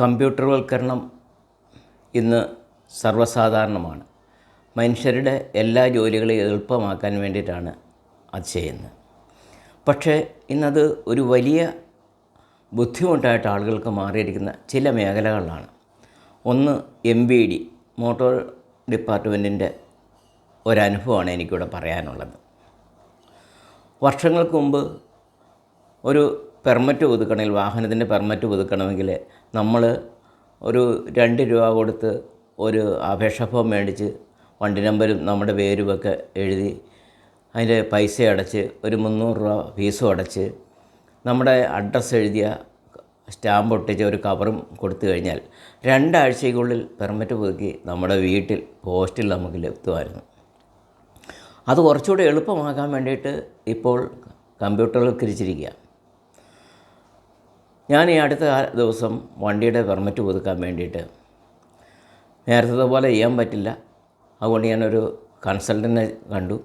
കമ്പ്യൂട്ടർവൽക്കരണം ഇന്ന് സർവസാധാരണമാണ്. മനുഷ്യരുടെ എല്ലാ ജോലികളെയും എളുപ്പമാക്കാൻ വേണ്ടിയിട്ടാണ് അത് ചെയ്യുന്നത്. പക്ഷേ ഇന്നത് ഒരു വലിയ ബുദ്ധിമുട്ടായിട്ട് ആളുകൾക്ക് മാറിയിരിക്കുന്ന ചില മേഖലകളിലാണ്. ഒന്ന് എം ബി ഡി മോട്ടോർ ഡിപ്പാർട്ട്മെന്റിന്റെ ഒരനുഭവമാണ് എനിക്കിവിടെ പറയാനുള്ളത്. വർഷങ്ങൾക്ക് മുമ്പ് ഒരു പെർമിറ്റ് പുതുക്കണമെങ്കിൽ വാഹനത്തിന്റെ പെർമിറ്റ് പുതുക്കണമെങ്കിൽ നമ്മൾ ഒരു രണ്ട് രൂപ കൊടുത്ത് ഒരു അപേക്ഷ ഫോം മേടിച്ച് വണ്ടി നമ്പരും നമ്മുടെ പേരുമൊക്കെ എഴുതി അതിന്റെ പൈസ അടച്ച് ഒരു മുന്നൂറ് രൂപ ഫീസും അടച്ച് നമ്മുടെ അഡ്രസ്സ് എഴുതിയ സ്റ്റാമ്പ് ഒട്ടിച്ച് ഒരു കവറും കൊടുത്തു കഴിഞ്ഞാൽ രണ്ടാഴ്ചയ്ക്കുള്ളിൽ പെർമിറ്റ് പുതുക്കി നമ്മുടെ വീട്ടിൽ പോസ്റ്റിൽ നമുക്ക് ലഭ്യമായിരുന്നു. അത് കുറച്ചുകൂടി എളുപ്പമാക്കാൻ വേണ്ടിയിട്ട് ഇപ്പോൾ കമ്പ്യൂട്ടറിൽക്കരിച്ചിരിക്കുക ഞാൻ ഈ അടുത്ത ദിവസം വണ്ടിയുടെ പെർമിറ്റ് പുതുക്കാൻ വേണ്ടിയിട്ട് നേരത്തെ പോലെ ചെയ്യാൻ പറ്റില്ല. അതുകൊണ്ട് ഞാനൊരു കൺസൾട്ടനെ കണ്ടു.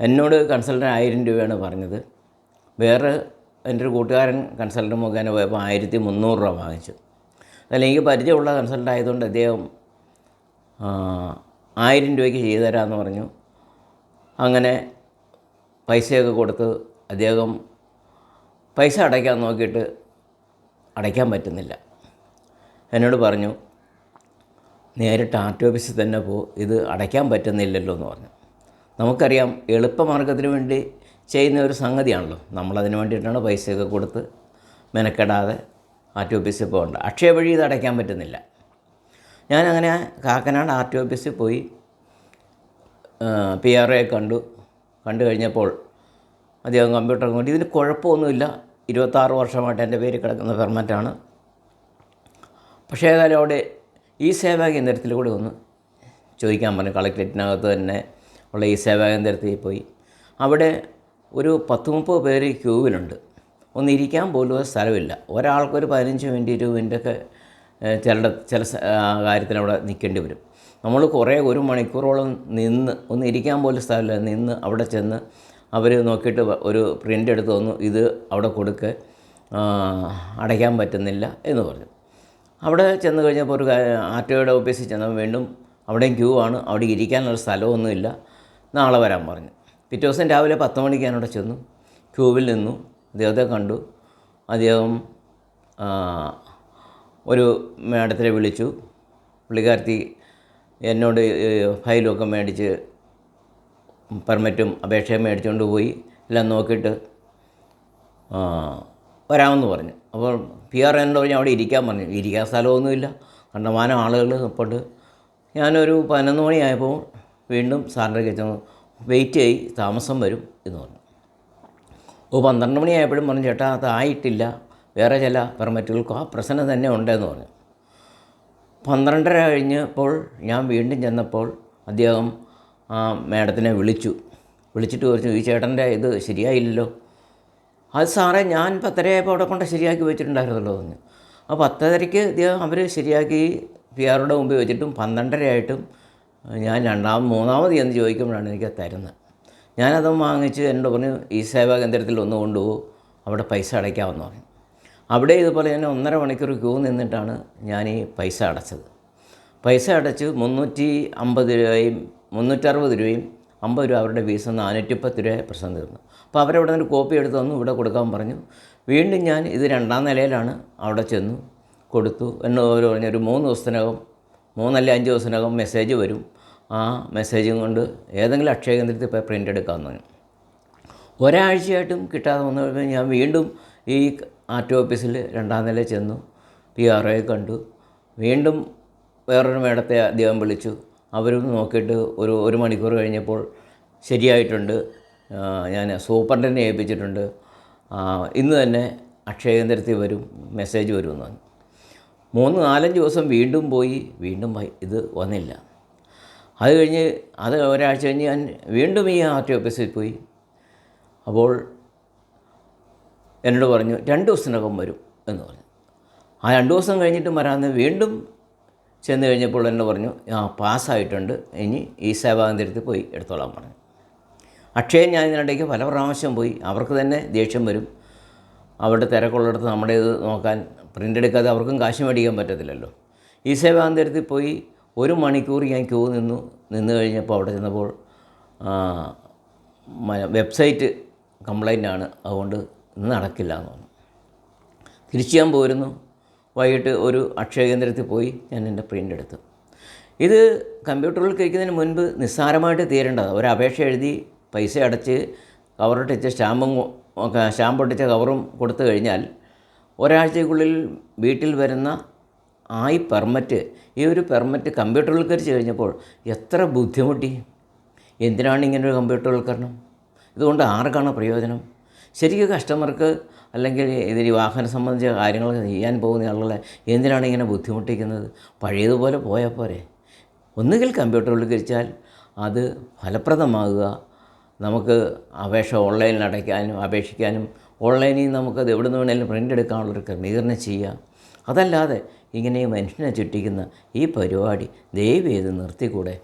എന്നോട് കൺസൾട്ടന്റ് ആയിരം രൂപയാണ് പറഞ്ഞത്. വേറെ എന്റെ ഒരു കൂട്ടുകാരൻ കൺസൾട്ടന്റ് മുഖേന പോയപ്പോൾ ആയിരത്തി മുന്നൂറ് രൂപ വാങ്ങിച്ചു. അതിൽ എനിക്ക് പരിചയമുള്ള കൺസൾട്ടന്റ് ആയതുകൊണ്ട് അദ്ദേഹം ആയിരം രൂപയ്ക്ക് ചെയ്തു തരാമെന്ന് പറഞ്ഞു. അങ്ങനെ പൈസയൊക്കെ കൊടുത്ത് അദ്ദേഹം പൈസ അടയ്ക്കാൻ നോക്കിയിട്ട് അടയ്ക്കാൻ പറ്റുന്നില്ല. എന്നോട് പറഞ്ഞു നേരിട്ട് ആർ ടി ഓഫീസിൽ തന്നെ പോ ഇത് അടയ്ക്കാൻ പറ്റുന്നില്ലല്ലോ എന്ന് പറഞ്ഞു. നമുക്കറിയാം എളുപ്പമാർഗത്തിന് വേണ്ടി ചെയ്യുന്ന ഒരു സംഗതിയാണല്ലോ. നമ്മളതിന് വേണ്ടിയിട്ടാണ് പൈസയൊക്കെ കൊടുത്ത് മെനക്കെടാതെ ആർ ടി ഓഫീസിൽ പോകേണ്ട അക്ഷയ വഴി ഇത് അടയ്ക്കാൻ പറ്റുന്നില്ല. ഞാനങ്ങനെ കാക്കനാട് ആർ ടി ഓഫീസിൽ പോയി പി ആർ എ കണ്ടു. കണ്ടു കഴിഞ്ഞപ്പോൾ അദ്ദേഹം കമ്പ്യൂട്ടർ കൊണ്ട്. ഇതിന് കുഴപ്പമൊന്നുമില്ല. ഇരുപത്താറ് വർഷമായിട്ട് എന്റെ പേര് കിടക്കുന്ന പെർമറ്റാണ് പക്ഷേ ഏതായാലും അവിടെ ഈ സേവാ കേന്ദ്രത്തിൽ കൂടെ ഒന്ന് ചോദിക്കാൻ പറഞ്ഞു. കളക്ടറേറ്റിനകത്ത് തന്നെ ഉള്ള ഈ സേവാ കേന്ദ്രത്തിൽ പോയി. അവിടെ ഒരു പത്ത് മുപ്പത് പേര് ക്യൂവിലുണ്ട്. ഒന്ന് ഇരിക്കാൻ പോലും ഒരു സ്ഥലമില്ല. ഒരാൾക്കൊരു പതിനഞ്ച് മിനിറ്റ് ഇരുപത് മിനിറ്റൊക്കെ ചില ചില സ- കാര്യത്തിന് അവിടെ നിൽക്കേണ്ടി വരും. നമ്മൾ കുറേ ഒരു മണിക്കൂറോളം നിന്ന് ഒന്ന് ഇരിക്കാൻ പോലും സ്ഥലമില്ല. നിന്ന് അവിടെ ചെന്ന് അവർ നോക്കിയിട്ട് ഒരു പ്രിന്റ് എടുത്ത് തന്നു ഇത് അവിടെ കൊടുക്ക് അടയ്ക്കാൻ പറ്റുന്നില്ല എന്ന് പറഞ്ഞു. അവിടെ ചെന്ന് കഴിഞ്ഞപ്പോൾ ഒരു ആർ ടി ഒയുടെ ഓഫീസിൽ ചെന്നപ്പോൾ വീണ്ടും അവിടെയും ക്യൂ ആണ് അവിടെ ഇരിക്കാനുള്ള സ്ഥലമൊന്നുമില്ല നാളെ വരാൻ പറഞ്ഞു. പിറ്റേ ദിവസം രാവിലെ പത്ത് മണിക്ക് ഞാൻ അവിടെ ചെന്നു ക്യൂവിൽ നിന്നു അദ്ദേഹത്തെ കണ്ടു. അദ്ദേഹം ഒരു മേഡത്തിനെ വിളിച്ചു. പുള്ളിക്കാരത്തി എന്നോട് ഫയലൊക്കെ മേടിച്ച് പെർമിറ്റും അപേക്ഷയും മേടിച്ചുകൊണ്ട് പോയി എല്ലാം നോക്കിയിട്ട് വരാമെന്ന് പറഞ്ഞു. അപ്പോൾ പി ആർ എന്നോട് പറഞ്ഞ് അവിടെ ഇരിക്കാൻ പറഞ്ഞു. ഇരിക്കാൻ സ്ഥലമൊന്നുമില്ല. കണ്ടമാനം ആളുകൾ നിൽപ്പുണ്ട് ഞാനൊരു പതിനൊന്ന് മണിയായപ്പോൾ വീണ്ടും സാറിന്റെ കിച്ചൺ വെയിറ്റ് ചെയ്യി താമസം വരും എന്ന് പറഞ്ഞു. ഓ പന്ത്രണ്ട് മണിയായപ്പോഴും പറഞ്ഞു ചേട്ടാ അത് ആയിട്ടില്ല. വേറെ ചില പെർമിറ്റുകൾക്കും ആ പ്രശ്നം തന്നെ ഉണ്ടെന്ന് പറഞ്ഞു. പന്ത്രണ്ടര കഴിഞ്ഞപ്പോൾ ഞാൻ വീണ്ടും ചെന്നപ്പോൾ അദ്ദേഹം ആ മാഡത്തിനെ വിളിച്ചു. വിളിച്ചിട്ട് ചോദിച്ചു ഈ ചേട്ടന്റെ ഇത് ശരിയായില്ലല്ലോ? അത് സാറേ ഞാൻ പത്തരയായപ്പോൾ അവിടെ കൊണ്ട് ശരിയാക്കി വെച്ചിട്ടുണ്ടായിരുന്നല്ലോ പറഞ്ഞു. ആ പത്തരയ്ക്ക് അവർ ശരിയാക്കി പി ആറുടെ മുമ്പ് വെച്ചിട്ടും പന്ത്രണ്ടരയായിട്ടും ഞാൻ രണ്ടാമത് മൂന്നാമത് എന്ന് ചോദിക്കുമ്പോഴാണ് എനിക്ക് തരുന്നത്. ഞാനത് വാങ്ങിച്ച് എന്നോട് പറഞ്ഞു ഈ സേവാ കേന്ദ്രത്തിൽ ഒന്ന് കൊണ്ടുപോകും അവിടെ പൈസ അടയ്ക്കാമെന്ന് പറഞ്ഞു. അവിടെ ഇതുപോലെ തന്നെ ഒന്നര മണിക്കൂർ ക്യൂ നിന്നിട്ടാണ് ഞാൻ ഈ പൈസ അടച്ചത്. പൈസ അടച്ച് മുന്നൂറ്റി അമ്പത് രൂപയും മുന്നൂറ്ററുപത് രൂപയും അമ്പത് രൂപ അവരുടെ ഫീസ് നാനൂറ്റിപ്പത്ത് രൂപ പ്രശ്നം തീർന്നു. അപ്പോൾ അവരവിടെ നിന്ന് കോപ്പി എടുത്ത് തന്നു ഇവിടെ കൊടുക്കാൻ പറഞ്ഞു. വീണ്ടും ഞാൻ ഇത് രണ്ടാം നിലയിലാണ് അവിടെ ചെന്നു കൊടുത്തു എന്ന് അവർ പറഞ്ഞു ഒരു മൂന്ന് ദിവസത്തിനകം മൂന്നല്ല അഞ്ച് ദിവസത്തിനകം മെസ്സേജ് വരും. ആ മെസ്സേജും കൊണ്ട് ഏതെങ്കിലും അക്ഷയ കേന്ദ്രത്തിൽ പോയി പ്രിന്റ് എടുക്കാമെന്ന് പറഞ്ഞു. ഒരാഴ്ചയായിട്ടും കിട്ടാതെ വന്നു കഴിഞ്ഞാൽ ഞാൻ വീണ്ടും ഈ ആർ ടി ഓഫീസിൽ രണ്ടാം നില ചെന്നു പി ആർ ഒയെ കണ്ടു. വീണ്ടും വേറൊരു മേടത്തെ അദ്ദേഹം വിളിച്ചു. അവരും നോക്കിയിട്ട് ഒരു ഒരു മണിക്കൂർ കഴിഞ്ഞപ്പോൾ ശരിയായിട്ടുണ്ട്. ഞാൻ സൂപ്രണ്ടിനെ ഏൽപ്പിച്ചിട്ടുണ്ട്. ഇന്ന് തന്നെ അക്ഷയ കേന്ദ്രത്തിൽ വരും മെസ്സേജ് വരുമെന്ന് പറഞ്ഞു. മൂന്ന് നാലഞ്ച് ദിവസം വീണ്ടും പോയി വീണ്ടും ഇത് വന്നില്ല. അത് കഴിഞ്ഞ് അത് ഒരാഴ്ച കഴിഞ്ഞ് ഞാൻ വീണ്ടും ഈ ആർ ടി ഓഫീസിൽ പോയി. അപ്പോൾ എന്നോട് പറഞ്ഞു രണ്ട് ദിവസത്തിനകം വരും എന്ന് പറഞ്ഞു. ആ രണ്ട് ദിവസം കഴിഞ്ഞിട്ടും വരാമെന്ന് വീണ്ടും ചെന്ന് കഴിഞ്ഞപ്പോൾ എന്നോട് പറഞ്ഞു ആ പാസ്സായിട്ടുണ്ട്. ഇനി ഈ സേവാകേന്ദ്രത്തിൽ പോയി എടുത്തോളാൻ പറഞ്ഞു. അക്ഷയ ഞാൻ ഇതിനിടയ്ക്ക് പല പ്രാവശ്യം പോയി. അവർക്ക് തന്നെ ദേഷ്യം വരും. അവരുടെ തിരക്കുള്ളിടത്ത് നമ്മുടെ ഇത് നോക്കാൻ പ്രിന്റ് എടുക്കാതെ അവർക്കും കാശ് മേടിക്കാൻ പറ്റത്തില്ലല്ലോ. ഈ സേവാന്തരത്തിൽ പോയി ഒരു മണിക്കൂർ ഞാൻ ക്യൂ നിന്നു. നിന്ന് കഴിഞ്ഞപ്പോൾ അവിടെ ചെന്നപ്പോൾ വെബ്സൈറ്റ് കംപ്ലൈന്റ് ആണ് അതുകൊണ്ട് ഇന്ന് നടക്കില്ല എന്ന് പറഞ്ഞു. തിരിച്ചു ഞാൻ പോരുന്നു. വൈകിട്ട് ഒരു അക്ഷയ കേന്ദ്രത്തിൽ പോയി ഞാൻ എന്റെ പ്രിന്റ് എടുത്തു. ഇത് കമ്പ്യൂട്ടറിൽ കഴിക്കുന്നതിന് മുൻപ് നിസ്സാരമായിട്ട് തീരേണ്ടതാണ്. ഒരു അപേക്ഷ എഴുതി പൈസ അടച്ച് കവറിട്ടിച്ച് സ്റ്റാമ്പും സ്റ്റാമ്പ് ഒട്ടിച്ച കവറും കൊടുത്തു കഴിഞ്ഞാൽ ഒരാഴ്ചയ്ക്കുള്ളിൽ വീട്ടിൽ വരുന്ന ആ ഈ പെർമറ്റ് ഈ ഒരു പെർമറ്റ് കമ്പ്യൂട്ടറിൽക്കരിച്ച് കഴിഞ്ഞപ്പോൾ എത്ര ബുദ്ധിമുട്ടി. എന്തിനാണ് ഇങ്ങനൊരു ഒരു കമ്പ്യൂട്ടർവൽക്കരണം ഇതുകൊണ്ട് ആർക്കാണ് പ്രയോജനം? ശരിക്കും കസ്റ്റമർക്ക് അല്ലെങ്കിൽ ഇതിൽ വാഹനം സംബന്ധിച്ച കാര്യങ്ങൾ ചെയ്യാൻ പോകുന്ന ആളുകളെ എന്തിനാണ് ഇങ്ങനെ ബുദ്ധിമുട്ടിക്കുന്നത്? പഴയതുപോലെ പോയാൽ പോരെ. ഒന്നുകിൽ കമ്പ്യൂട്ടറിൽക്കരിച്ചാൽ അത് ഫലപ്രദമാകുക. നമുക്ക് അപേക്ഷ ഓൺലൈനിൽ അടയ്ക്കാനും അപേക്ഷിക്കാനും ഓൺലൈനിൽ നമുക്കത് എവിടെ നിന്ന് വേണമെങ്കിലും പ്രിന്റ് എടുക്കാനുള്ളൊരു ക്രമീകരണം ചെയ്യുക. അതല്ലാതെ ഇങ്ങനെ മനുഷ്യനെ ചുറ്റിക്കുന്ന ഈ പരിപാടി ദയവ് ചെയ്ത് നിർത്തിക്കൂടെ.